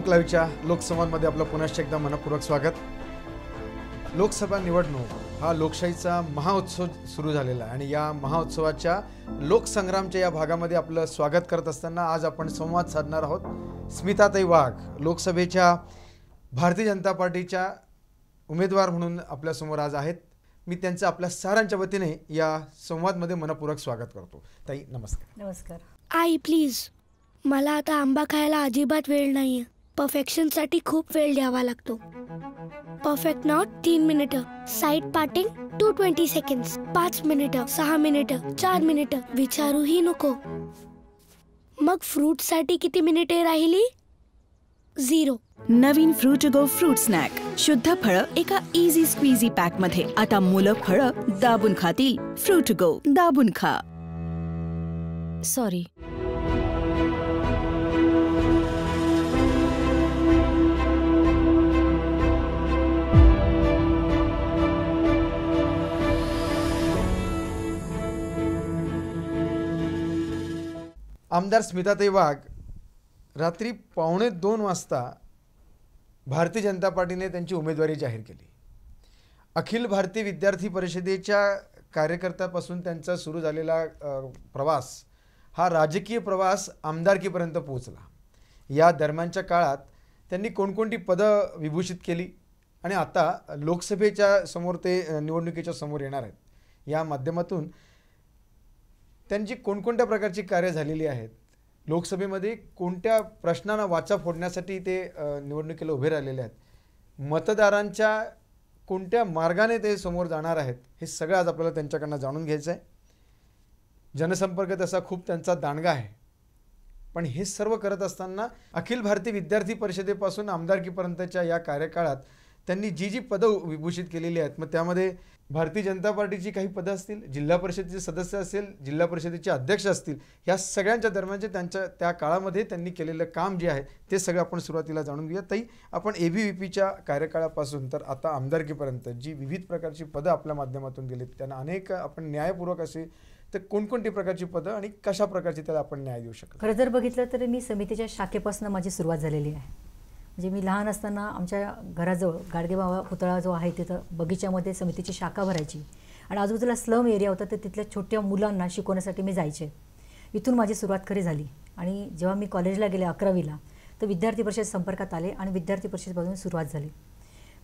लोकलाईव्हच्या लोकसंवादमध्ये आपलं पुनश्च एकदा मनपूर्वक स्वागत. लोकसभा निवडणूक हा लोकशाहीचा महाउत्सव सुरू झालेला आहे आणि या महाउत्सवाच्या लोकसंग्रामच्या या भागामध्ये आपलं स्वागत करत असताना आज आपण संवाद साधणार आहोत. स्मिताताई वाघ लोकसभेच्या भारतीय जनता पार्टीच्या उमेदवार म्हणून आपल्यासमोर आज आहेत. मी त्यांचं आपल्या सारांच्या वतीने या संवादमध्ये मनपूर्वक स्वागत करतो. ताई नमस्कार. नमस्कार. आई प्लीज मला आता आंबा खायला अजिबात वेळ नाहीये. परफेक्शनसाठी खूप वेळ द्यावा लागतो. परफेक्ट नॉट तीन मिनिटं side parting two twenty seconds पाच मिनिटं सहा मिनिटं चार मिनिटं विचारूही नको. मग फ्रूट साठी किती मिनिटे राहिली? झिरो नवीन फ्रुटगो फ्रूट स्नॅक शुद्ध फळं एका इझी स्क्वीझी पॅक मध्ये. आता मुलं फळं दाबून खातील. फ्रुटगो दाबून खा. सॉरी आमदार स्मिताताई वाघ रात्री पावणे दोन वाजता भारतीय जनता पार्टीने त्यांची उमेदवारी जाहीर केली. अखिल भारतीय विद्यार्थी परिषदेच्या कार्यकर्त्यापासून त्यांचा सुरू झालेला प्रवास हा राजकीय प्रवास आमदारकीपर्यंत पोहोचला. या दरम्यानच्या काळात त्यांनी कोणकोणती पदं विभूषित केली आणि आता लोकसभेच्या समोर ते निवडणुकीच्या समोर येणार आहेत. या माध्यमातून त्यांची कोणकोणत्या प्रकारची कार्य झालेली आहेत? लोकसभेमध्ये कोणत्या प्रश्नांना वाचा फोडण्यासाठी ते निवडणुकीला उभे राहिलेले आहेत? मतदारांच्या कोणत्या मार्गाने ते समोर जाणार आहेत? हे सगळं आज आपल्याला त्यांच्याकडनं जाणून घ्यायचं आहे जनसंपर्क तसा खूप त्यांचा दांडगा आहे. पण हे सर्व करत असताना अखिल भारतीय विद्यार्थी परिषदेपासून आमदारकीपर्यंतच्या या कार्यकाळात त्यांनी जी जी पदं विभूषित केलेली आहेत मग त्यामध्ये भारतीय जनता पार्टीची काही पदं असतील जिल्हा परिषदेचे सदस्य असेल जिल्हा परिषदेचे अध्यक्ष असतील या सगळ्यांच्या दरम्यानचे त्यांच्या त्या काळामध्ये त्यांनी केलेलं काम जे आहे ते सगळं आपण सुरुवातीला जाणून घेऊया. तरी आपण ए बी व्ही पीच्या कार्यकाळापासून तर आता आमदारकीपर्यंत जी विविध प्रकारची पदं आपल्या माध्यमातून दिलीत त्यांना अनेक आपण न्यायपूर्वक असे तर कोणकोणती प्रकारची पदं आणि कशा प्रकारची त्याला आपण न्याय देऊ शकतो खरं जर बघितलं तर मी समितीच्या शाखेपासून माझी सुरुवात झालेली आहे. म्हणजे मी लहान असताना आमच्या घराजवळ गाडगेबाबा पुतळा जो आहे तिथं बगीच्यामध्ये समितीची शाखा भरायची. आणि आजूबाजूला स्लम एरिया होता तर तिथल्या छोट्या मुलांना शिकवण्यासाठी मी जायचे. इथून माझी सुरुवात खरी झाली. आणि जेव्हा मी कॉलेजला गेले अकरावीला तर विद्यार्थी परिषद संपर्कात आले आणि विद्यार्थी परिषदेपासून सुरुवात झाली.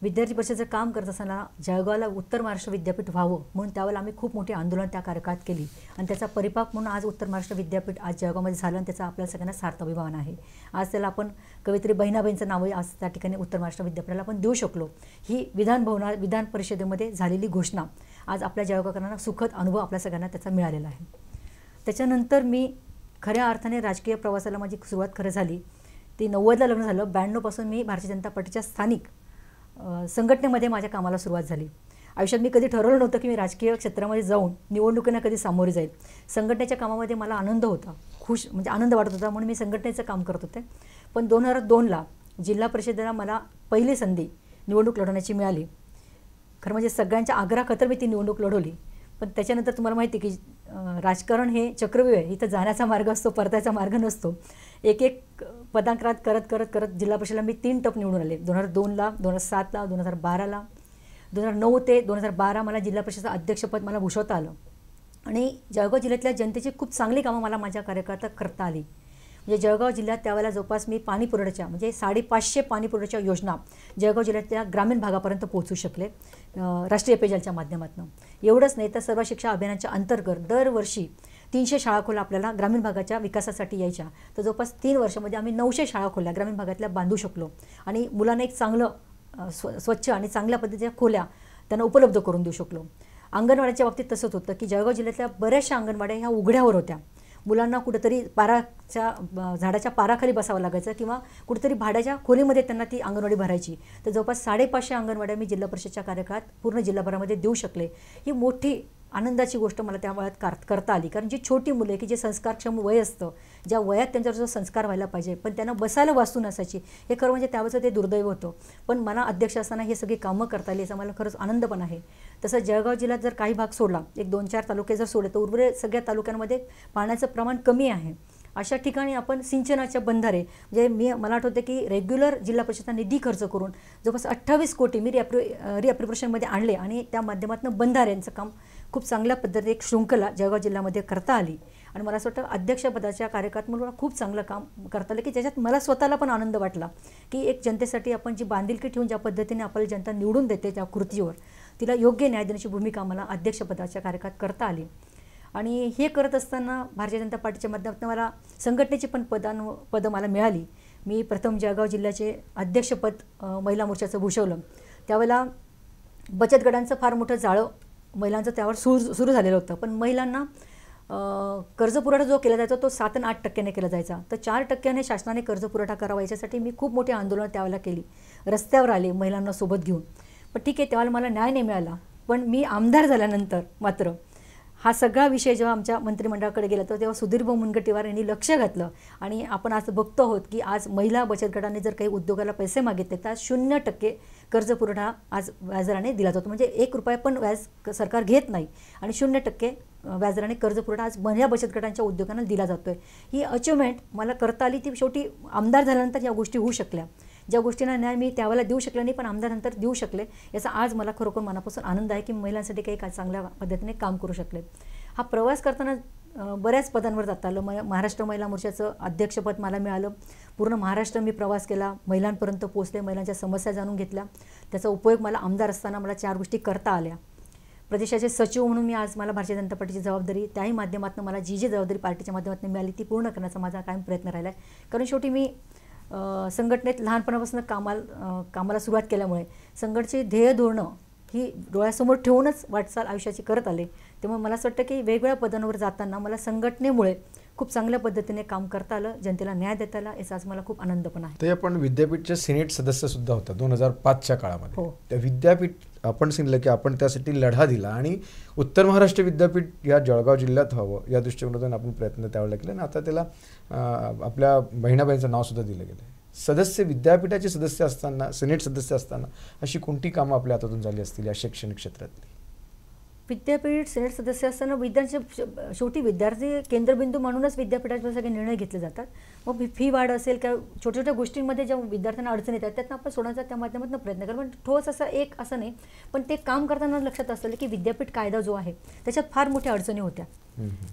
विद्यार्थी परिषदेचं काम करत असताना जळगावला उत्तर महाराष्ट्र विद्यापीठ व्हावं म्हणून त्यावेळेला आम्ही खूप मोठी आंदोलन त्या कार्यकाळात केली. आणि त्याचा परिपाक म्हणून आज उत्तर महाराष्ट्र विद्यापीठ आज जळगावमध्ये झालं आणि त्याचा आपल्या सगळ्यांना सार्थ अभिमान आहे. आज त्याला आपण कवित्री बहिणाबाईंचं नावही आज त्या ठिकाणी उत्तर महाराष्ट्र विद्यापीठाला आपण देऊ शकलो. ही विधान भवना विधान परिषदेमध्ये झालेली घोषणा आज आपल्या जळगावकरांना सुखद अनुभव आपल्या सगळ्यांना त्याचा मिळालेला आहे. त्याच्यानंतर मी खऱ्या अर्थाने राजकीय प्रवासाला माझी सुरुवात खरं झाली. ती नव्वदला लग्न झालं. ब्याण्णवपासून मी भारतीय जनता पार्टीच्या स्थानिक संघटनेमध्ये माझ्या कामाला सुरुवात झाली. आयुष्यात मी कधी ठरवलं नव्हतं की मी राजकीय क्षेत्रामध्ये जाऊन निवडणुकींना कधी सामोरे जाईल. संघटनेच्या कामामध्ये मला आनंद होता. खुश म्हणजे आनंद वाटत होता म्हणून मी संघटनेचं काम करत होते. पण दोन हजार दोनला जिल्हा परिषदेला मला पहिली संधी निवडणूक लढवण्याची मिळाली. खरं म्हणजे सगळ्यांच्या आग्रहाखातर मी ती निवडणूक लढवली. पण त्याच्यानंतर तुम्हाला माहिती आहे की राजकारण हे चक्रव्यूह आहे. इथं जाण्याचा मार्ग असतो परतायचा मार्ग नसतो. एक एक पदांकरात करत करत करत जिल्हा परिषदेला मी तीन टप निवडून आले. दोन हजार दोनला दोन हजार सातला दोन हजार बाराला. दोन हजार नऊ ते दोन हजार बारा मला जिल्हा परिषदेचं अध्यक्षपद मला भूषवता आलं. आणि जळगाव जिल्ह्यातल्या जनतेची खूप चांगली कामं मला माझ्या कार्यकर्ता करता आली. म्हणजे जळगाव जिल्ह्यात त्यावेळेला जवळपास मी पाणी पुरवठ्याच्या म्हणजे साडेपाचशे पाणी पुरवठ्याच्या योजना जळगाव जिल्ह्यातल्या ग्रामीण भागापर्यंत पोहोचू शकले राष्ट्रीय पेयजलच्या माध्यमातून. एवढंच नाही तर सर्व शिक्षा अभियानाच्या अंतर्गत दरवर्षी तीनशे शाळा खोल्या आपल्याला ग्रामीण भागाच्या विकासासाठी यायच्या. तर जवळपास तीन वर्षामध्ये आम्ही नऊशे शाळा खोल्या ग्रामीण भागातल्या बांधू शकलो. आणि मुलांना एक चांगलं स्व स्वच्छ आणि चांगल्या पद्धतीच्या खोल्या त्यांना उपलब्ध करून देऊ शकलो. अंगणवाड्याच्या बाबतीत तसंच होतं की जळगाव जिल्ह्यातल्या बऱ्याचशा अंगणवाड्या ह्या उघड्यावर होत्या. मुलांना कुठेतरी पाराच्या झाडाच्या पाराखाली बसावं लागायचं किंवा कुठेतरी भाड्याच्या खोलीमध्ये त्यांना ती अंगणवाडी भरायची. तर जवळपास साडेपाचशे अंगणवाड्या मी जिल्हा परिषदच्या कार्यकाळात पूर्ण जिल्हाभरामध्ये देऊ शकले. ही मोठी आनंदाची गोष्ट मला त्या वयात कर करता आली. कारण जी छोटी मुलं की जे संस्कारक्षम वय असतं ज्या वयात त्यांच्यावर जो संस्कार व्हायला पाहिजे पण त्यांना बसायला वाचू नसायची हे खरं म्हणजे त्यावेळेचं ते दुर्दैव होतं. पण मला अध्यक्ष असताना हे सगळी कामं करता आली याचा मला खरंच आनंद पण आहे. तसं जळगाव जिल्ह्यात जर काही भाग सोडला एक दोन चार तालुके जर सोडले तर उर्वरित सगळ्या तालुक्यांमध्ये पाण्याचं प्रमाण कमी आहे. अशा ठिकाणी आपण सिंचनाच्या बंधारे म्हणजे मी मला आठवते की रेग्युलर जिल्हा परिषदचा निधी खर्च करून जवळपास अठ्ठावीस कोटी मी रिअप्रि रिअप्रिप्रेशनमध्ये आणले आणि त्या माध्यमातून बंधाऱ्यांचं काम खूप चांगल्या पद्धतीने एक शृंखला जळगाव जिल्ह्यामध्ये करता आली. आणि मला असं वाटतं अध्यक्षपदाच्या कार्यकाळात मला खूप चांगलं काम करता आलं की ज्याच्यात मला स्वतःला पण आनंद वाटला की एक जनतेसाठी आपण जी बांधिलकी ठेवून ज्या पद्धतीने आपल्याला जनता निवडून देते त्या कृतीवर तिला योग्य न्याय देण्याची भूमिका मला अध्यक्षपदाच्या कार्यकाळात करता आली. आणि हे करत असताना भारतीय जनता पार्टीच्या माध्यमातून मला संघटनेची पण पदां पदं मला मिळाली. मी प्रथम जळगाव जिल्ह्याचे अध्यक्षपद महिला मोर्चाचं भूषवलं. त्यावेळेला बचत गटांचं फार मोठं जाळं महिलांचं त्यावर सूर सुरू झालेलं होतं. पण महिलांना कर्ज कर्जपुरवठा जो केला जायचा तो सात आणि आठ टक्क्याने केला जायचा. तर चार टक्क्याने शासनाने कर्जपुरवठा करावा याच्यासाठी मी खूप मोठी आंदोलनं त्यावेळेला केली. रस्त्यावर आले महिलांना सोबत घेऊन. पण ठीक आहे त्यावेळेला मला न्याय नाही मिळाला. पण मी आमदार झाल्यानंतर मात्र हा सगळा विषय जेव्हा आमच्या मंत्रिमंडळाकडे गेला तर तेव्हा सुधीर भाऊ मुनगंटीवार यांनी लक्ष घातलं. आणि आपण आज बघतो आहोत की आज महिला बचत गटाने जर काही उद्योगाला पैसे मागितले तर शून्य टक्के कर्ज पुरवठा आज व्याजदराने दिला जातो. म्हणजे एक रुपया पण व्याज सरकार घेत नाही आणि शून्य टक्के व्याजदराने कर्ज पुरवठा आज महिला बचत गटांच्या उद्योगांना दिला जातो आहे ही अचिव्हमेंट मला करता आली ती शेवटी आमदार झाल्यानंतर या गोष्टी होऊ शकल्या. ज्या गोष्टींना न्याय मी त्यावेळेला देऊ शकले नाही पण आमदारानंतर देऊ शकले. याचा आज मला खरोखर मनापासून आनंद आहे की महिलांसाठी काही का चांगल्या पद्धतीने काम करू शकले. हा प्रवास करताना बऱ्याच पदांवर जाता आलं. म महाराष्ट्र महिला मोर्चाचं अध्यक्षपद मला मिळालं. पूर्ण महाराष्ट्र मी प्रवास केला. महिलांपर्यंत पोहोचले महिलांच्या समस्या जाणून घेतल्या. त्याचा उपयोग मला आमदार असताना मला चार गोष्टी करता आल्या. प्रदेशाचे सचिव म्हणून मी आज मला भारतीय जनता पार्टीची जबाबदारी त्याही माध्यमातून मला जी जी जबाबदारी पार्टीच्या माध्यमातून मिळाली ती पूर्ण करण्याचा माझा कायम प्रयत्न राहिला आहे कारण शेवटी मी संघटनेत लहानपणापासून कामाला कामाला सुरुवात केल्यामुळे संघटनेची ध्येय धोरणं ही डोळ्यासमोर ठेवूनच वाटचाल आयुष्याची करत आले. त्यामुळे मला असं वाटतं की वेगवेगळ्या पदांवर जाताना मला संघटनेमुळे खूप चांगल्या पद्धतीने काम करता आलं जनतेला न्याय देता आला याचा आज मला खूप आनंद पण आहे. ते आपण विद्यापीठचे सिनेट सदस्य सुद्धा होता दोन हजार पाचच्या काळामध्ये. हो. त्या विद्यापीठ आपण सांगितलं की आपण त्यासाठी लढा दिला आणि उत्तर महाराष्ट्र विद्यापीठ या जळगाव जिल्ह्यात व्हावं या दृष्टिकोनातून आपण प्रयत्न त्यावेळेला केले आणि आता त्याला आपल्या बहिणाबाईंचं नावसुद्धा दिलं गेलं सदस्य विद्यापीठाचे सदस्य असताना सिनेट सदस्य असताना अशी कोणती कामं आपल्या हातातून झाली असतील या शैक्षणिक क्षेत्रातली? विद्यापीठ सिनेट सदस्य असताना विद्यार्थी शेवटी विद्यार्थी केंद्रबिंदू म्हणूनच विद्यापीठाचे सगळे निर्णय घेतले जातात. मग फी- फी वाढ असेल किंवा छोट्या छोट्या गोष्टींमध्ये ज्या विद्यार्थ्यांना अडचणी येतात त्यातनं आपण सोडण्याचा त्या माध्यमातून प्रयत्न करू. पण ठोस असं एक असं नाही पण ते काम करताना लक्षात असलेलं की विद्यापीठ कायदा जो आहे त्याच्यात फार मोठ्या अडचणी होत्या.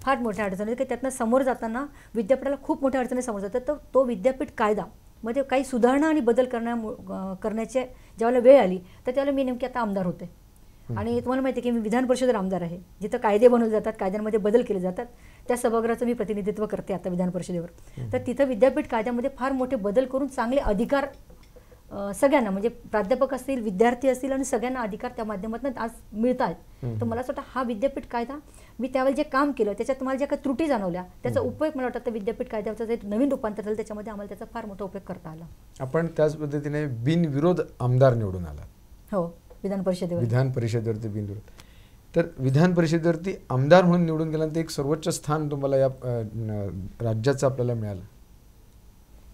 फार मोठ्या अडचणी की त्यातनं समोर जाताना विद्यापीठाला खूप मोठ्या अडचणी समोर जातात. तर तो विद्यापीठ कायदा मध्ये काही सुधारणा आणि बदल करण्या करण्याचे ज्यावेळेला वेळ आली तर त्यावेळेला मी नेमकी आता आमदार होते. आणि तुम्हाला माहिती आहे की मी विधान परिषदेवर आमदार आहे. जिथं कायदे बनवले जातात कायद्यांमध्ये बदल केले जातात त्या सभागृहाचं मी प्रतिनिधित्व करते आता विधान परिषदेवर. तर तिथं विद्यापीठ कायद्यामध्ये फार मोठे बदल करून चांगले अधिकार सगळ्यांना म्हणजे प्राध्यापक असतील विद्यार्थी असतील आणि सगळ्यांना अधिकार त्या माध्यमातून आज मिळत आहेत तर मला असं वाटतं हा विद्यापीठ कायदा मी त्यावेळेला जे काम केलं त्याच्यात तुम्हाला ज्या काही त्रुटी जाणवल्या त्याचा उपयोग मला वाटतं विद्यापीठ कायद्याचं जे नवीन रूपांतर झालं त्याच्यामध्ये आम्हाला त्याचा फार मोठा उपयोग करता आला. आपण त्याच पद्धतीने बिनविरोध आमदार निवडून आला हो. विधान परिषदेवर. विधान परिषदेवरती बिनविरोध तर विधान परिषदेवरती आमदार म्हणून निवडून गेल्यानंतर एक सर्वोच्च स्थान तुम्हाला या राज्याचं आपल्याला मिळालं.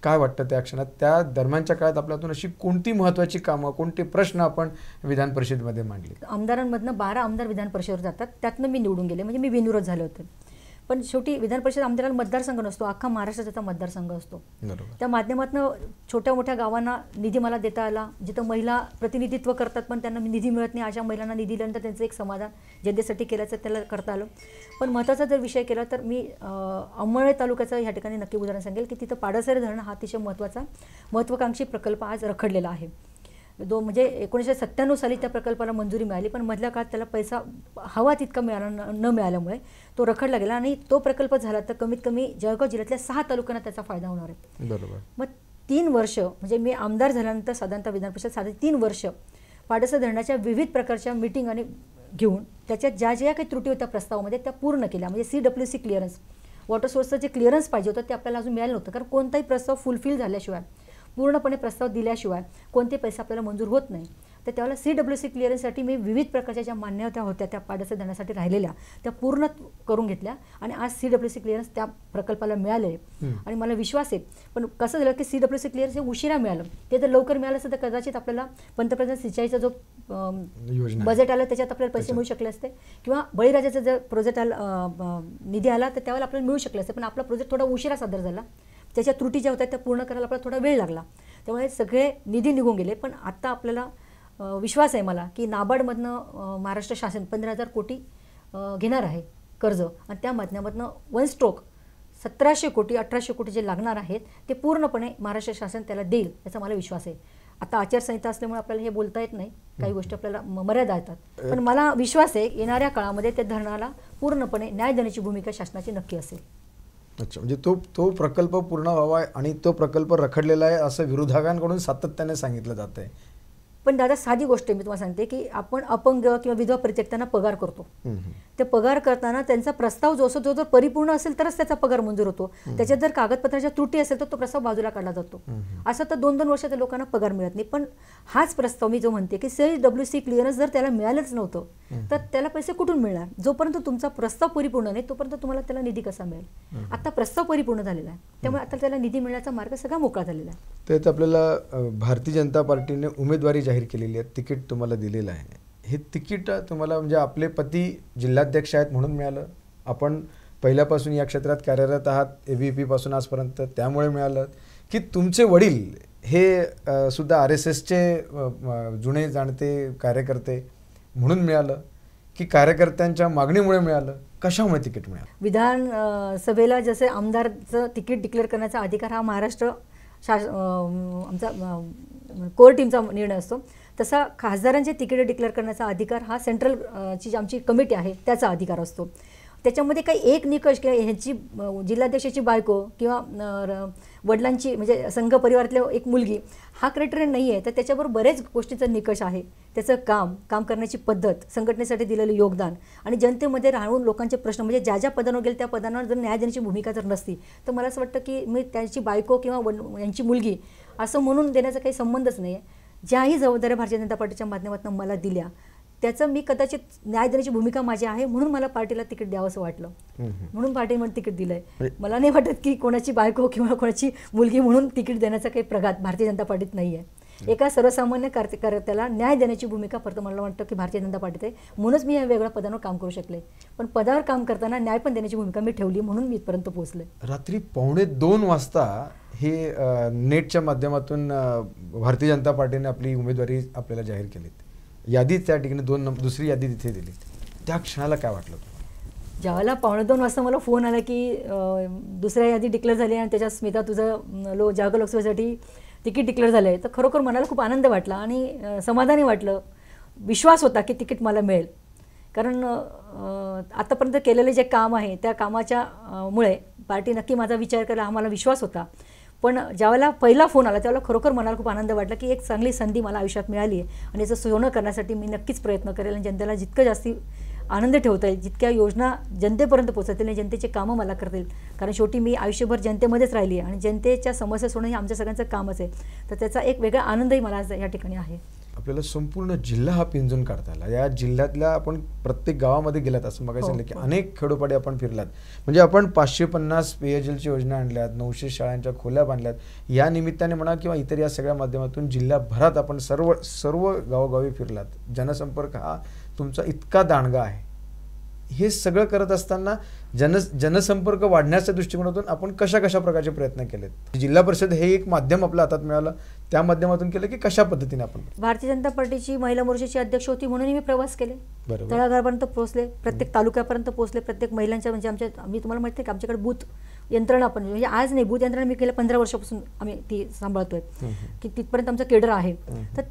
काय वाटतं त्या क्षणात? त्या दरम्यानच्या काळात आपल्यातून अशी कोणती महत्त्वाची कामं कोणते प्रश्न आपण विधान परिषदेमध्ये मांडले? आमदारांमधनं बारा आमदार विधान परिषदेवर जातात. त्यातनं मी निवडून गेले. म्हणजे मी बिनविरोध झाले होते. पण शेवटी विधान परिषद आमदाराला मतदारसंघ नसतो अख्खा महाराष्ट्राचा मतदारसंघ असतो. त्या माध्यमातून छोट्या मोठ्या गावांना निधी मला देता आला जिथं महिला प्रतिनिधित्व करतात पण त्यांना निधी मिळत नाही. अशा महिलांना निधी दिल्यानंतर त्यांचं एक समाधान जनतेसाठी केल्याचं त्याला करता आलं. पण महत्त्वाचा जर विषय केला तर मी अंमळे तालुक्याचं ह्या ठिकाणी नक्की उदाहरण सांगेल की तिथं पाडसरे धरण हा अतिशय महत्त्वाचा महत्त्वाकांक्षी प्रकल्प आज रखडलेला आहे. दो म्हणजे एकोणीसशे सत्त्याण्णव साली त्या प्रकल्पाला मंजुरी मिळाली पण मधल्या काळात त्याला पैसा हवा तितका मिळाला न मिळाल्यामुळे तो रखडला गेला आणि तो प्रकल्प झाला तर कमीत कमी जळगाव जिल्ह्यातल्या सहा तालुक्यांना त्याचा फायदा होणार आहे. बरोबर. मग तीन वर्ष म्हणजे मी आमदार झाल्यानंतर साधारणतः विधान परिषद साधारण तीन वर्ष पाडसर धरणाच्या विविध प्रकारच्या मिटिंग आणि घेऊन त्याच्यात ज्या ज्या काही त्रुटी होत्या प्रस्तावामध्ये त्या पूर्ण केल्या. म्हणजे C W C clearance water सोर्सचं जे क्लिअरन्स पाहिजे होतं ते आपल्याला अजून मिळालं नव्हतं. कारण कोणताही प्रस्ताव फुलफिल झाल्याशिवाय पूर्णपणे प्रस्ताव दिल्याशिवाय कोणते पैसे आपल्याला मंजूर होत नाही. तर त्यावेळेला सी डब्ल्यू सी क्लिअरन्ससाठी मी विविध प्रकारच्या ज्या मान्यता होत्या त्या पाडसर धरणासाठी राहिलेल्या त्या पूर्ण करून घेतल्या आणि आज सी डब्ल्यू सी क्लिअरन्स त्या प्रकल्पाला मिळाले. आणि मला विश्वास आहे पण कसं झालं की सी डब्ल्यू सी क्लिअरन्स हे उशिरा मिळालं. ते जर लवकर मिळालं असतं तर कदाचित आपल्याला पंतप्रधान सिंचाईचा जो. बजेट आलं त्याच्यात आपल्याला पैसे मिळू शकले असते. किंवा बळीराजाचं जर प्रोजेक्ट आला निधी आला तर त्यावेळेला आपल्याला मिळू शकले असते. पण आपला प्रोजेक्ट थोडा उशिरा सादर झाला. त्याच्या त्रुटी ज्या होत्या त्या पूर्ण करायला आपल्याला थोडा वेळ लागला. त्यामुळे सगळे निधी निघून गेले पण आता आपल्याला विश्वास आहे मला की नाबार्डमधनं महाराष्ट्र शासन पंधरा हजार कोटी घेणार आहे कर्ज. आणि त्या माध्यमातून वन स्ट्रोक सतराशे कोटी अठराशे कोटी जे लागणार आहेत ते पूर्णपणे महाराष्ट्र शासन त्याला देईल याचा मला विश्वास आहे. आता आचारसंहिता असल्यामुळे आपल्याला हे बोलता येत नाही. काही गोष्टी आपल्याला म- मर्यादा येतात. पण मला विश्वास आहे येणाऱ्या काळामध्ये त्या धरणाला पूर्णपणे न्याय देण्याची भूमिका शासनाची नक्की असेल. अच्छा म्हणजे तो तो प्रकल्प पूर्ण व्हावा आणि तो प्रकल्प रखडलेला आहे असं विरोधकांकडून सातत्याने सांगितलं जात आहे पण दादा साधी गोष्ट मी तुम्हाला सांगते की आपण अपंग किंवा विधवा परित्यक्तांना पगार करतो. ते पगार करताना त्यांचा प्रस्ताव जो असतो तो जर परिपूर्ण असेल तरच त्याचा पगार मंजूर होतो. त्याच्यात जर कागदपत्राच्या त्रुटी असेल तर तो प्रस्ताव बाजूला काढला जातो. असं तर दोन दोन वर्षाच्या लोकांना पगार मिळत नाही. पण हाच प्रस्ताव मी जो म्हणते की सी डब्ल्यू सी क्लिअरन्स जर त्याला मिळालंच नव्हतं तर त्याला पैसे कुठून मिळणार? जोपर्यंत तुमचा प्रस्ताव परिपूर्ण नाही तोपर्यंत तुम्हाला त्याला निधी कसा मिळेल? आता प्रस्ताव परिपूर्ण झालेला आहे. त्यामुळे आता त्याला निधी मिळण्याचा मार्ग सगळा मोकळा झालेला आहे. त्यात आपल्याला भारतीय जनता पार्टीने उमेदवारी जाहीर केलेली आहे तिकीट तुम्हाला दिलेलं आहे. हे तिकीट तुम्हाला म्हणजे आपले पती जिल्हाध्यक्ष आहेत म्हणून मिळालं. आपण पहिल्यापासून या क्षेत्रात कार्यरत आहात ए व्ही पी पासून आजपर्यंत त्यामुळे मिळालं. की तुमचे वडील हे सुद्धा आर एस एसचे जुने जाणते कार्यकर्ते म्हणून मिळालं. की कार्यकर्त्यांच्या मागणीमुळे मिळालं. कशामुळे तिकीट मिळालं? विधान सभेला जसे आमदारचं तिकीट डिक्लेअर करण्याचा अधिकार हा महाराष्ट्र शास आमचा कोर टीमचा निर्णय असतो. तसा खासदारांचे तिकीट डिक्लेअर करण्याचा अधिकार हा सेंट्रल ची जी आमची कमिटी आहे त्याचा अधिकार असतो. त्याच्यामध्ये काही एक निकष किंवा ह्यांची जिल्हाध्यक्षाची बायको किंवा र- वडिलांची म्हणजे संघ परिवारातल्या एक मुलगी हा क्रायटेरिया नाही आहे तर त्याच्याबरोबर बरेच गोष्टीचा निकष आहे. त्याचं काम काम करण्याची पद्धत संघटनेसाठी दिलेलं योगदान आणि जनतेमध्ये राहून लोकांचे प्रश्न म्हणजे ज्या ज्या पदांवर गेले त्या पदांवर जर न्याय देण्याची भूमिका जर नसती तर मला असं वाटतं की मी त्यांची बायको किंवा वन यांची मुलगी असं म्हणून देण्याचा काही संबंधच नाही आहे ज्याही जबाबदाऱ्या भारतीय जनता पार्टीच्या माध्यमातून मला दिल्या त्याचं मी कदाचित न्याय देण्याची भूमिका माझी आहे म्हणून मला पार्टीला तिकीट द्यावंसं वाटलं. म्हणून पार्टीने तिकीट दिलंय. म्हणजे- मला नाही वाटत की कोणाची बायको किंवा कोणाची मुलगी म्हणून तिकीट देण्याचा काही प्रघात भारतीय जनता पार्टीत नाही आहे एका सर्वसामान्य कार्य कार्यकर्त्याला न्याय देण्याची भूमिका फक्त मला वाटतं की भारतीय जनता पार्टीत आहे. म्हणूनच मी या वेगळ्या पदांवर काम करू शकले. पण पदावर काम करताना न्याय पण देण्याची भूमिका मी ठेवली म्हणून मी इथपर्यंत पोहोचले. रात्री पावणे दोन वाजता हे नेटच्या माध्यमातून भारतीय जनता पार्टीने आपली उमेदवारी आपल्याला जाहीर केली यादीच त्या ठिकाणी दोन नंबर दुसरी यादी तिथे दिली त्या क्षणाला काय वाटलं ज्यावेळेला पावणे दोन वाजता मला फोन आला की दुसऱ्या यादी डिक्लेअर झाली आणि त्याच्यात स्मिता तुझं लो जागा लोकसभेसाठी तिकीट डिक्लेअर झालं आहे तर खरोखर मनाला खूप आनंद वाटला आणि समाधानी वाटलं. विश्वास होता की तिकीट मला मिळेल. कारण आत्तापर्यंत आतापर्यंत केलेले जे काम आहे त्या कामाच्या मुळे पार्टी नक्की माझा विचार करायला हा मला विश्वास होता. पण ज्यावेळेला पहिला फोन आला त्यावेळेला खरोखर मनाला खूप आनंद वाटला की एक चांगली संधी मला आयुष्यात मिळाली आहे. आणि याचं सोनं करण्यासाठी मी नक्कीच प्रयत्न करेल आणि जनतेला जितकं जास्ती आनंद ठेवता येईल जितक्या योजना जनतेपर्यंत पोहोचतील आणि जनतेचे कामं मला करता येईल कारण शेवटी मी आयुष्यभर जनतेमध्येच राहिली आहे आणि जनतेच्या समस्या सोडणं हे आमच्या सगळ्यांचं कामच आहे. तर त्याचा एक वेगळा आनंदही मला या ठिकाणी आहे. आपल्याला संपूर्ण जिल्हा हा पिंजून काढता आला. या जिल्ह्यातल्या आपण प्रत्येक गावामध्ये गेलात असं मग हो, सांगितलं की हो. अनेक खेडोपाडी आपण फिरलात. म्हणजे आपण पाचशे पन्नास पेयजलची योजना आणल्यात नऊशे शाळांच्या खोल्या बांधल्यात. या निमित्ताने म्हणा किंवा इतर या सगळ्या माध्यमातून जिल्ह्याभरात आपण सर्व सर्व गावोगावी फिरलात. जनसंपर्क हा तुमचा इतका दांडगा आहे. हे सगळं करत असताना जन जनसंपर्क वाढण्याच्या दृष्टिकोनातून आपण कशा कशा प्रकारचे प्रयत्न केलेत? जिल्हा परिषद हे एक माध्यम आपल्या हातात मिळालं. त्या माध्यमातून केलं की कशा पद्धतीने आपण भारतीय जनता पार्टीची महिला मोर्चाची अध्यक्ष होती म्हणून मी प्रवास केले. तळागाळापर्यंत पोहोचले. प्रत्येक तालुक्यापर्यंत पोहोचले. प्रत्येक महिलांच्या म्हणजे आमच्या मी तुम्हाला माहिती की आमच्याकडे बूथ यंत्रणा पण म्हणजे आज नाही बूथ यंत्रणा मी गेल्या पंधरा वर्षापासून आम्ही ती सांभाळतोय. की तिथपर्यंत आमचं केडर आहे. तर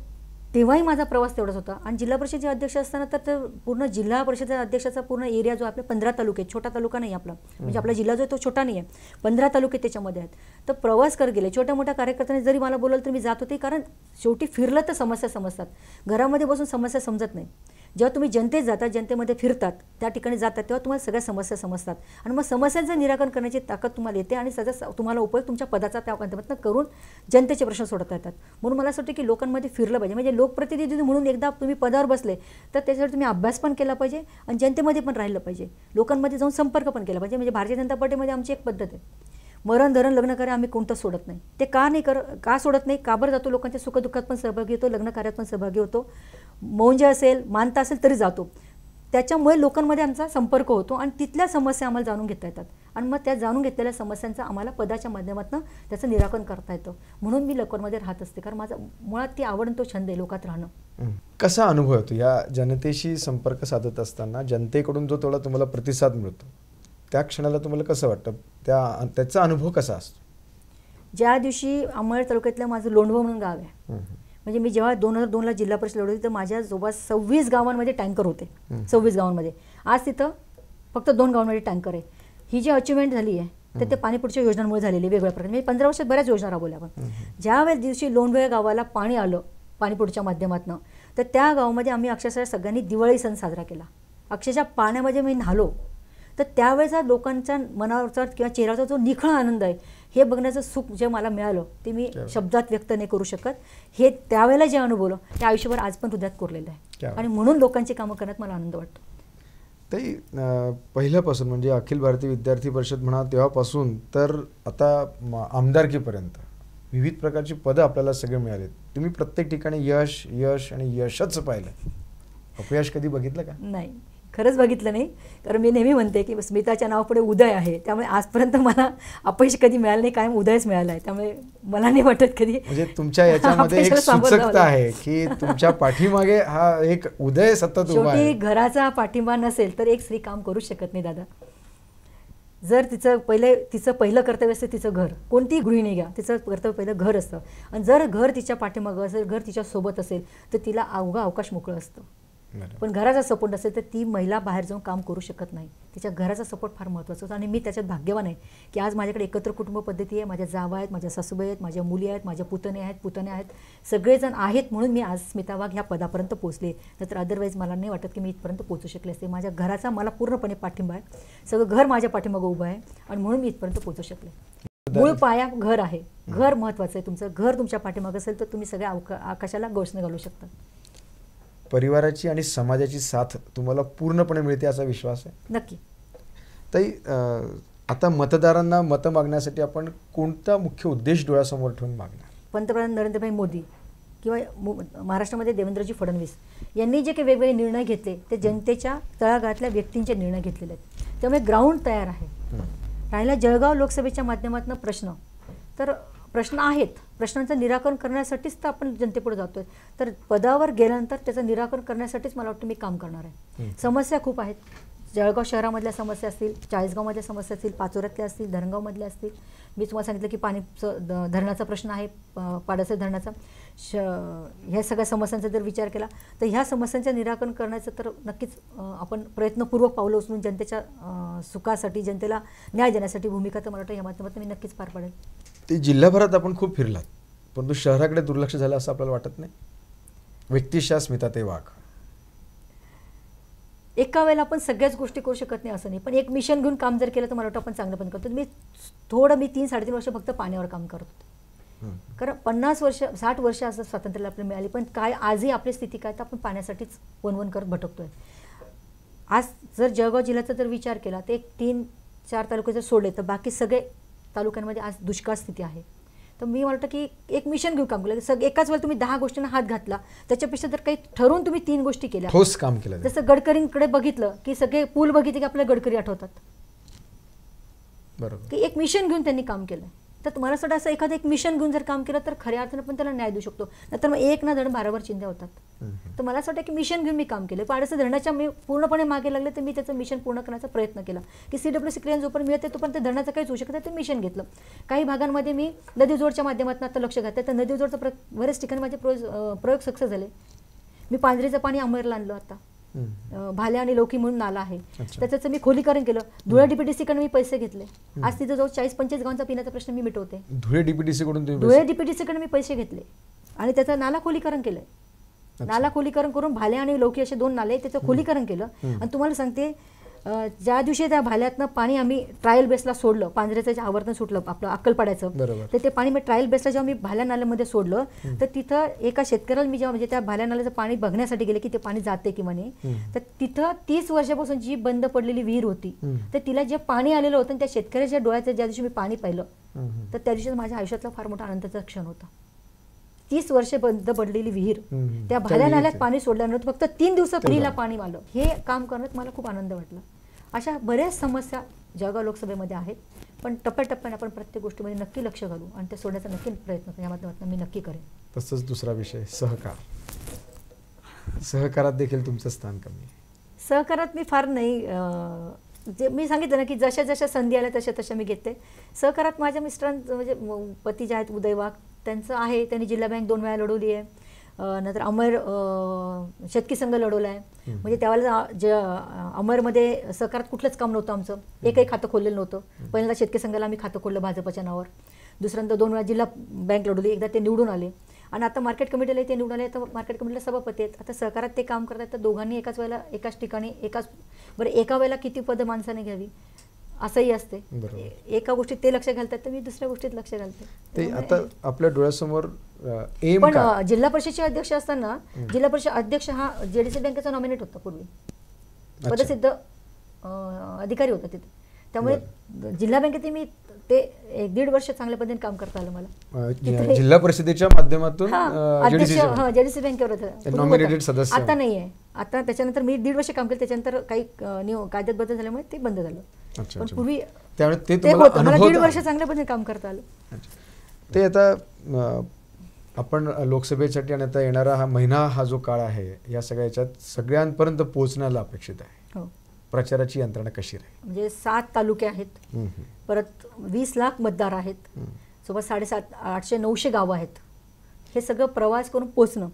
तेव्हाही माझा प्रवास तेवढाच होता. आणि जिल्हा परिषदेचे अध्यक्ष असताना तर पूर्ण जिल्हा परिषदेच्या अध्यक्षाचा पूर्ण एरिया जो आपल्या पंधरा तालुके आहेत, छोटा तालुका नाही आपला. म्हणजे आपला जिल्हा जो आहे तो छोटा नाही आहे पंधरा तालुके त्याच्यामध्ये आहेत. तर प्रवास कर गेले. छोट्या मोठ्या कार्यकर्त्यांनी जरी मला बोलवलं तर मी जात होते. कारण शेवटी फिरलं तर समस्या समजतात. घरामध्ये बसून समस्या समजत नाही. जेव्हा तुम्ही जनतेत जातात जनतेमध्ये फिरतात त्या ठिकाणी जातात तेव्हा तुम्हाला सगळ्या समस्या समजतात. आणि मग समस्यांचं निराकरण करण्याची ताकद तुम्हाला येते आणि सगळ्या तुम्हाला उपयोग तुमच्या पदाचा त्या माध्यमातून करून जनतेचे प्रश्न सोडवता येतात. म्हणून मला असं वाटतं की लोकांमध्ये फिरलं पाहिजे. म्हणजे लोकप्रतिनिधी म्हणून एकदा तुम्ही पदावर बसले तर त्याच्यावर तुम्ही अभ्यास पण केला पाहिजे आणि जनतेमध्ये पण राहिलं पाहिजे. लोकांमध्ये जाऊन संपर्क पण केला पाहिजे. म्हणजे भारतीय जनता पार्टीमध्ये आमची एक पद्धत आहे. मरण धरण लग्न कार्य आम्ही कोणतं सोडत नाही. ते का नाही कर का सोडत नाही का बरं जातो लोकांच्या सुखदुःखात पण सहभागी होतो लग्न कार्यात पण सहभागी होतो. मौंज असेल मानता असेल तरी जातो. त्याच्यामुळे लोकांमध्ये आमचा संपर्क होतो आणि तिथल्या समस्या आम्हाला जाणून घेता येतात. आणि मग त्या जाणून घेतलेल्या समस्यांचं आम्हाला पदाच्या माध्यमातून त्याचं निराकरण करता येतं. म्हणून मी लोकांमध्ये राहत असते कारण माझा मुळात ती आवड तो छंद आहे लोकात राहणं. कसा अनुभव येतो? या जनतेशी संपर्क साधत असताना जनतेकडून जो थोडा तुम्हाला प्रतिसाद मिळतो. त्या क्षणाला तुम्हाला कसं वाटतं? त्या त्याचा अनुभव कसा असतो? ज्या दिवशी अंमळ तालुक्यातलं माझं लोंढवं म्हणून गाव आहे. म्हणजे मी जेव्हा दोन हजार दोनला जिल्हा परिषद लढवली तर माझ्या जवळपास सव्वीस गावांमध्ये टँकर होते. सव्वीस गावांमध्ये. आज तिथं फक्त दोन गावांमध्ये टँकर आहे. ही जी अचिव्हमेंट झाली आहे तर ते पाणीपुरच्या योजनांमुळे झालेली वेगवेगळ्या प्रकारे म्हणजे पंधरा वर्षात बऱ्याच योजना राबवल्या आपण. ज्या वेळेस दिवशी लोणवेळ गावाला पाणी आलं पाणीपुरच्या माध्यमातून तर त्या गावामध्ये आम्ही अक्षरशः सगळ्यांनी दिवाळी सण साजरा केला. अक्षरशः पाण्यामध्ये मी न्हालो तर त्यावेळेचा लोकांच्या मनावरचा किंवा चेहऱ्याचा जो निखळ आनंद आहे हे बघण्याचं सुख जे मला मिळालं ते मी. शब्दात व्यक्त नाही करू शकत. हे त्यावेळेला जे अनुभवलं ते आयुष्यभर आज पण हृदयात कोरलेलं आहे. आणि म्हणून लोकांची कामं करण्यात मला आनंद वाटतो. ताई अं, पहिल्यापासून म्हणजे अखिल भारतीय विद्यार्थी परिषद म्हणा तेव्हापासून तर आता आमदारकीपर्यंत विविध प्रकारची पदं आपल्याला सगळे मिळालेत. तुम्ही प्रत्येक ठिकाणी यश यश आणि यशच पाहिलं. अपयश कधी बघितलं का? नाही. खरंच बघितलं नाही. कारण मी नेहमी म्हणते की स्मिताच्या नावापुढे उदय आहे. त्यामुळे आजपर्यंत मला अपयश कधी मिळालं नाही कायम उदयच मिळाला आहे. त्यामुळे मला नाही वाटत कधी म्हणजे तुमच्या याच्यामध्ये एक सुचकता. आहे की तुमच्या पाठीमागे हा एक उदय सतत शेवटी घराचा पाठिंबा नसेल तर एक स्त्री काम करू शकत नाही दादा. जर तिचं पहिले तिचं पहिलं कर्तव्य असतं तिचं घर. कोणतीही गृहिणी घ्या तिचं कर्तव्य पहिलं घर असतं. आणि जर घर तिच्या पाठीमागं असेल घर तिच्या सोबत असेल तर तिला अवघा अवकाश मोकळं असतं. पण घराचा सपोर्ट असेल तर ती महिला बाहेर जाऊन काम करू शकत नाही. तिच्या घराचा सपोर्ट फार महत्त्वाचा होता. आणि मी त्याच्यात भाग्यवान आहे की आज माझ्याकडे एकत्र कुटुंब पद्धती आहे. माझ्या जावा आहेत माझ्या सासूबाई आहेत माझ्या मुली आहेत माझ्या पुतणे आहेत पुतणे आहेत. सगळेजण आहेत म्हणून मी आज स्मिता वाघ ह्या पदापर्यंत पोहोचले. तर अदरवाईज मला नाही वाटत की मी इथपर्यंत पोहोचू शकले असते. माझ्या घराचा मला पूर्णपणे पाठिंबा आहे. सगळं घर माझ्या पाठीमागं उभं आहे. आणि म्हणून मी इथपर्यंत पोहोचू शकले. मूळ पाया घर आहे. घर महत्त्वाचं आहे तुमचं. घर तुमच्या पाठीमागं असेल तर तुम्ही सगळ्या अवका आकाशाला गोष्ण घालू शकता. परिवाराची आणि समाजाची साथ तुम्हाला पूर्णपणे मिळते असा विश्वास आहे? नक्की. ताई आता मतदारांना मतं मागण्यासाठी आपण कोणता मुख्य उद्देश डोळ्यासमोर ठेवून मागणार? पंतप्रधान नरेंद्रभाई मोदी किंवा महाराष्ट्रामध्ये देवेंद्रजी फडणवीस यांनी जे काही वेगवेगळे निर्णय घेतले ते जनतेच्या तळागाळातल्या व्यक्तींचे निर्णय घेतलेले आहेत. त्यामुळे ग्राउंड तयार आहे. राहिला जळगाव लोकसभेच्या माध्यमातून प्रश्न. तर प्रश्न आहेत. प्रश्नांचं निराकरण करण्यासाठीच तर आपण जनतेपुढे जातोय. तर पदावर गेल्यानंतर त्याचं निराकरण करण्यासाठीच मला वाटतं मी काम करणार आहे. समस्या खूप आहेत. जळगाव शहरामधल्या समस्या असतील चाळीसगावमधल्या समस्या असतील पाचोऱ्यातल्या असतील धरणगावमधल्या असतील. मी तुम्हाला सांगितलं की पाणीचं द- धरणाचा प्रश्न आहे पाडासे धरणाचा. श ह्या सगळ्या समस्यांचा जर विचार केला तर ह्या समस्यांचं निराकरण करण्याचं तर नक्कीच आपण प्रयत्नपूर्वक पावलं उचलून जनतेच्या सुखासाठी जनतेला न्याय देण्यासाठी भूमिका तर मला वाटतं या माध्यमातून मी नक्कीच पार पाडेल. ते जिल्हाभरात आपण खूप फिरलात. परंतु शहराकडे दुर्लक्ष झालं असं आपल्याला वाटत नाही. व्यक्तिशा स्मिता वाघ. एका वेळेला आपण सगळ्याच गोष्टी करू शकत नाही असं नाही. पण एक मिशन घेऊन काम जर केलं तर मला वाटतं आपण चांगलं पण करतो. मी थोडं मी तीन साडेतीन वर्ष फक्त पाण्यावर काम करत होते. कारण पन्नास वर्ष साठ वर्ष असं स्वातंत्र्याला आपल्याला मिळाली. पण काय आजही आपली स्थिती काय तर आपण पाण्यासाठीच वनवन करत भटकतोय. आज जर जळगाव जिल्ह्याचा जर विचार केला तर एक तीन चार तालुके जर सोडले तर बाकी सगळे तालुक्यांमध्ये आज दुष्काळ स्थिती आहे. तर मी वाटतं की एक मिशन घेऊन काम केलं. सग एकाच वेळेला तुम्ही दहा गोष्टींना हात घातला त्याच्यापेक्षा जर काही ठरवून तुम्ही तीन गोष्टी केल्या. ठोस काम केलं. जसं गडकरींकडे बघितलं की सगळे पूल बघितले की आपल्याला गडकरी आठवतात. बरोबर. की एक मिशन घेऊन त्यांनी काम केलं. तर मला असं वाटतं असं एखादं एक मिशन घेऊन जर काम केलं तर खऱ्या अर्थानं पण त्याला न्याय देऊ शकतो. नाहीतर मग एक ना धड बारावर चिंध्या होतात. तर मला असं वाटतं की मिशन घेऊन मी काम केलं. पाडसं धरणाच्या मी पूर्णपणे मागे लागले तर मी त्याचं मिशन पूर्ण करण्याचा प्रयत्न केला. की सी डब्ल्यू सी क्लिअर जोपर्यंत मिळते तोपर्यंत ते धरणाचं काहीच होऊ शकत नाही, ते मिशन घेतलं. काही भागांमध्ये मी नदीजोडच्या माध्यमातून आता लक्ष घातलं तर नदीजोडचं प्र बऱ्याच ठिकाणी माझे प्रयोग सक्सेस झाले. मी पांढरीचं पाणी अंबरला आणलं आता. भाल्या आणि लौकी म्हणून नाला आहे. त्याचं मी खोलीकरण केलं. धुळा डीपीटीसीकडे मी पैसे घेतले. आज तिथं जाऊन चाळीस पंचवीस गावांचा पिण्याचा प्रश्न मी मिटवते. धुळे डीपीटीसी कडून धुळे पैसे- डीपीटीसीकडे मी पैसे घेतले. आणि त्याचं नाला खोलीकरण केलंय. नाला खोलीकरण करून भाले आणि लौकी असे दोन नाले त्याचं खोलीकरण केलं. आणि तुम्हाला सांगते ज्या दिवशी त्या भाल्यातनं पाणी आम्ही ट्रायल बेसला सोडलं पांजऱ्याचं जे आवर्तन सुटलं आपलं अक्कलपाड्याचं. तर ते पाणी मी ट्रायल बेसला जेव्हा मी भाल्या नाल्यामध्ये सोडलं तर तिथं एका शेतकऱ्याला मी जेव्हा म्हणजे त्या भाल्या नाल्याचं पाणी बघण्यासाठी गेले की ते पाणी जाते की म्हणे तर तिथं तीस वर्षापासून जी बंद पडलेली विहीर होती. तर तिला जे पाणी आलेलं होतं त्या शेतकऱ्याच्या डोळ्याचं ज्या दिवशी मी पाणी पाहिलं. तर त्या दिवशी माझ्या आयुष्यातला फार मोठा आनंदाचा क्षण होता तीस वर्ष बंद पडलेली विहीर. त्या भाल्या नाल्यात. पाणी सोडलं नव्हतं फक्त तीन दिवसात विहिरीला झालं. पाणी आलं. हे काम करण्यात मला खूप आनंद वाटला. अशा बऱ्याच समस्या जळगाव लोकसभेमध्ये आहेत पण टप्प्याटप्प्याने आपण प्रत्येक गोष्टीमध्ये नक्की लक्ष घालू आणि ते सोडण्याचा नक्की प्रयत्न करू. या माध्यमातून मी नक्की करेन. तसंच दुसरा विषय सहकार. सहकारात देखील तुमचं स्थान कमी आहे. सहकारात मी फार नाही जे मी सांगितलं ना की जशा जशा संधी आल्या तशा तशा मी घेते. सहकारात माझ्या मिस्टरांचं म्हणजे पती जे आहेत उदय वाघ त्यांचं आहे. त्यांनी जिल्हा बँक दोन वेळा लढवली आहे. नंतर अमर शेतकी संघ लढवला आहे म्हणजे त्यावेळेला जे अमरमध्ये सहकारात कुठलंच काम नव्हतं आमचं. एकही खातं खोललेलं नव्हतं. पहिल्यांदा शेतकी संघाला आम्ही खातं खोललं भाजपच्या नावावर. दुसऱ्यांदा दोन वेळा जिल्हा बँक लढवली. एकदा ते निवडून आले. आणि आता मार्केट कमिटीला ते निवडून आले. तर मार्केट कमिटीला सभापती आहेत. आता सहकारात ते काम करतात. तर दोघांनी एकाच वेळेला एकाच ठिकाणी एकाच बरं एका वेळेला किती पदं माणसाने घ्यावी? असंही असते. एका गोष्टीत ते लक्ष घालतात तर मी दुसऱ्या गोष्टीत लक्ष घालते. ते आता आपल्या डोळ्यासमोर एम पण जिल्हा परिषदचे अध्यक्ष असताना जिल्हा परिषद अध्यक्ष हा जेडीसी बँकेचा नॉमिनेट होता पूर्वी. पदसिद्ध अधिकारी होता तिथे. त्यामुळे जिल्हा बँकेत मी ते एक दीड वर्ष चांगल्या पद्धतीने काम करता आलं मला. जिल्हा परिषदेच्या माध्यमातून जेडीसी बँकेवर. आता नाही आहे आता त्याच्यानंतर मी दीड वर्ष काम केलं त्याच्यानंतर काही नियम कायद्यात बदल झाल्यामुळे ते बंद झालं. अच्छा, पण. पूर्वी त्यामुळे ते मला दीड. वर्ष चांगल्या पद्धतीने काम करता आलं. ते आता आपण लोकसभेसाठी आणि आता येणारा हा महिना हा जो काळ आहे या सगळ्या याच्यात सगळ्यांपर्यंत पोहोचण्याला अपेक्षित आहे. हो. प्रचाराची यंत्रणा कशी राहील? म्हणजे सात तालुके आहेत. परत वीस लाख मतदार आहेत. सोबत साडेसात आठशे नऊशे गावं आहेत. हे सगळं प्रवास करून पोचणं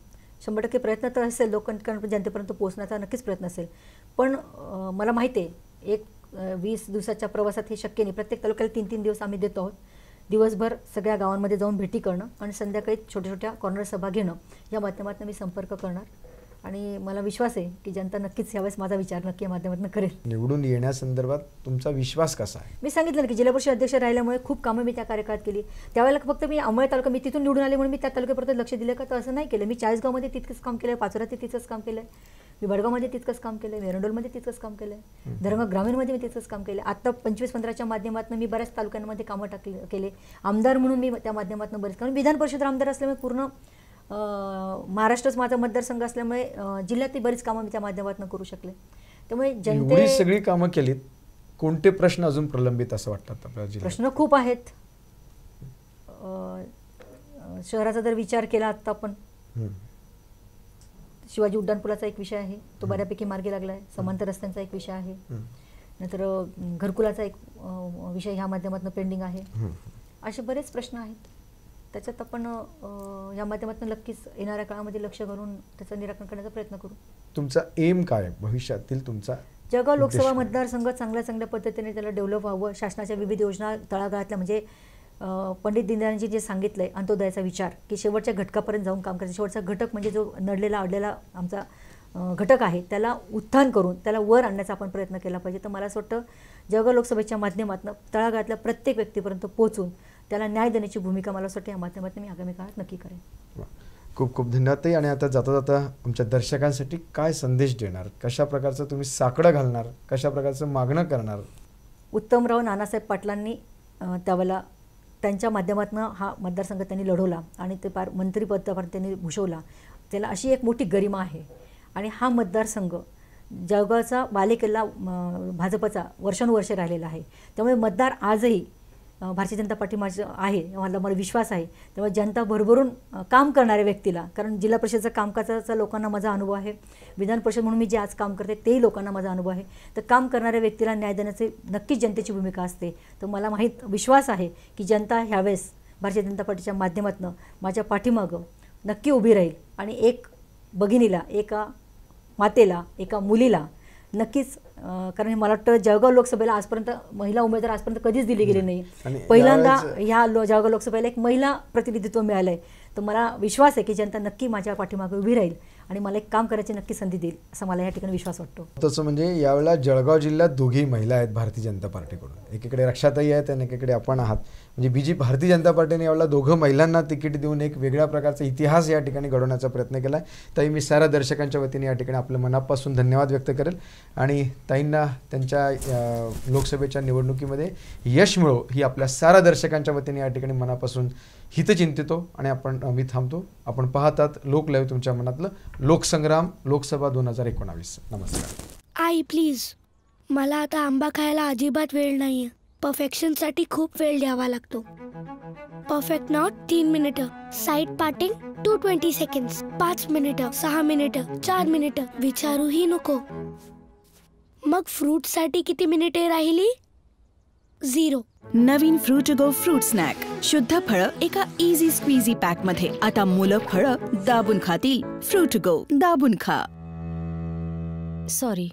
शंभर टक्के प्रयत्न तर असेल लोकांपर्यंत जनतेपर्यंत पोहोचण्याचा नक्कीच प्रयत्न असेल. पण मला माहिती आहे एक वीस दिवसाच्या प्रवासात हे शक्य नाही. प्रत्येक तालुक्याला तीन तीन दिवस आम्ही देतो आहोत. दिवसभर सगळ्या गावांमध्ये जाऊन भेटी करणं आणि संध्याकाळी छोट्या छोट्या कॉर्नर सभा घेणं या माध्यमातून मी संपर्क करणार. आणि मला विश्वास आहे की जनता नक्कीच यावेळेस माझा विचार नक्की माध्यमातून करेल. निवडून येण्यासंदर्भात तुमचा विश्वास कसा आहे? मी सांगितलं ना की जिल्हा परिषद अध्यक्ष राहिल्यामुळे खूप कामं मी त्या कार्यकाळात केली. त्यावेळेला फक्त मी अंमळ तालुका मी तिथून निवडून आले म्हणून मी त्या तालुक्यापर्यंत लक्ष दिलं का? तर असं नाही केलं. मी चाळीसगावमध्ये तितकंच काम केलं पाचोऱ्यात तितकंच काम केलं मी बडगावमध्ये तितकंच काम केलं मेरंडोलमध्ये तितकंच काम केलं धरणगाव ग्रामीणमध्ये मी तितकंच काम केलं. आता पंचवीस पंधराच्या माध्यमातून मी बऱ्याच तालुक्यांमध्ये कामं टाकले केले. आमदार म्हणून मी त्या माध्यमातून बरेच कारण विधान परिषद आमदार असल्यामुळे पूर्ण महाराष्ट्रच माझा मतदारसंघ असल्यामुळे जिल्ह्यातली बरीच कामं मी त्या माध्यमातून करू शकले. त्यामुळे जनते सगळी कामं केलीत कोणते प्रश्न अजून प्रलंबित असं वाटतात प्रश्न खूप आहेत. शहराचा जर विचार केला आता आपण. शिवाजी उड्डाणपुलाचा एक विषय आहे. तो बऱ्यापैकी मार्गी लागला आहे समांतर रस्त्यांचा एक विषय आहे. नंतर घरकुलाचा एक विषय ह्या माध्यमातून पेंडिंग आहे. असे बरेच प्रश्न आहेत. त्याच्यात आपण या माध्यमातून नक्कीच येणाऱ्या काळामध्ये लक्ष घालून त्याचं निराकरण करण्याचा प्रयत्न करू तुमचा एम काय आहे? भविष्यातील तुमचा जळगाव लोकसभा? मतदारसंघ चांगल्या चांगल्या पद्धतीने त्याला डेव्हलप व्हावं शासनाच्या विविध योजना तळागाळातल्या म्हणजे पंडित दीनदयाळजी जे सांगितलंय अंत्योदयाचा विचार की शेवटच्या घटकापर्यंत जाऊन काम करायचं शेवटचा घटक म्हणजे जो नडलेला अडलेला आमचा घटक आहे त्याला उत्थान करून त्याला वर आणण्याचा आपण प्रयत्न केला पाहिजे तर मला असं वाटतं जळगाव लोकसभेच्या माध्यमातून तळागाळातल्या प्रत्येक व्यक्तीपर्यंत पोहोचून त्याला न्याय देण्याची भूमिका मला असं वाटतं या माध्यमातून मी आगामी काळात नक्की करेन. खूप खूप धन्यवाद आणि आता जाता जाता आमच्या दर्शकांसाठी काय संदेश देणार? कशा प्रकारचं तुम्ही साकडं घालणार? कशा प्रकारचं मागणं करणार? उत्तमराव नानासाहेब पाटलांनी त्यावेळेला त्यांच्या माध्यमातून हा मतदारसंघ त्यांनी लढवला आणि ते पार मंत्रिपदापर्यंत त्यांनी भूषवला. त्याला अशी एक मोठी गरिमा आहे. आणि हा मतदारसंघ जळगावचा बालेकिल्ला भाजपचा वर्षानुवर्ष राहिलेला आहे. त्यामुळे मतदार आजही भारतीय जनता पार्टी माझं आहे मला मला विश्वास आहे. तेव्हा जनता भरभरून काम करणाऱ्या व्यक्तीला कारण जिल्हा परिषदचं कामकाजाचा लोकांना माझा अनुभव आहे विधान परिषद म्हणून मी जे आज काम करते तेही लोकांना माझा अनुभव आहे. तर काम करणाऱ्या व्यक्तीला न्याय देण्याची नक्कीच जनतेची भूमिका असते. तर मला माहीत विश्वास आहे की जनता ह्यावेळेस भारतीय जनता पार्टीच्या माध्यमातून माझ्या पाठीमागं नक्की उभी राहील. आणि एक भगिनीला एका मातेला एका मुलीला नक्कीच कारण मला वाटतं जळगाव लोकसभेला आजपर्यंत महिला उमेदवार आजपर्यंत कधीच दिली गेली नाही. पहिल्यांदा ह्या लो जळगाव लोकसभेला एक महिला प्रतिनिधित्व मिळालं आहे तर मला विश्वास आहे की जनता नक्की माझ्या पाठीमागे उभी राहील. आणि मला एक काम करायची नक्की संधी देईल असा मला या ठिकाणी विश्वास वाटतो. तसं म्हणजे यावेळेला जळगाव जिल्ह्यात दोघी महिला आहेत भारतीय जनता पार्टीकडून. एकीकडे रक्षाताई आहेत आणि एकीकडे आपण आहात. म्हणजे बी जी भारतीय जनता पार्टीने यावेळेला दोघं महिलांना तिकीट देऊन एक वेगळ्या प्रकारचा इतिहास या ठिकाणी घडवण्याचा प्रयत्न केला आहे ताई मी साऱ्या दर्शकांच्या वतीने या ठिकाणी आपलं मनापासून धन्यवाद व्यक्त करेल. आणि ताईंना त्यांच्या लोकसभेच्या निवडणुकीमध्ये यश मिळो ही आपल्या साऱ्या दर्शकांच्या वतीने या ठिकाणी मनापासून हितचिंतितो आणि आपण मी थांबतो. आपण पाहतात लोकलय तुमच्या मनातलं. लोकसंग्राम लोकसभा दोन हजार एकोणावीस. नमस्कार. आई प्लीज मला आता आंबा खायला अजिबात वेळ नाहीये. परफेक्शनसाठी खूप वेळ द्यावा लागतो. परफेक्ट नॉट तीन मिनिटं side parting two twenty seconds पाच मिनिटं सहा मिनिटं चार मिनिटं विचारूही नको. मग फ्रूटसाठी किती मिनिटे राहिली? झिरो नवीन फ्रूट गो फ्रूट स्नैक शुद्ध फल एक इझी स्क्वीझी पॅक मध्ये. आता मुलं फल दाबन खाती फ्रूट गो दाबून खा. सॉरी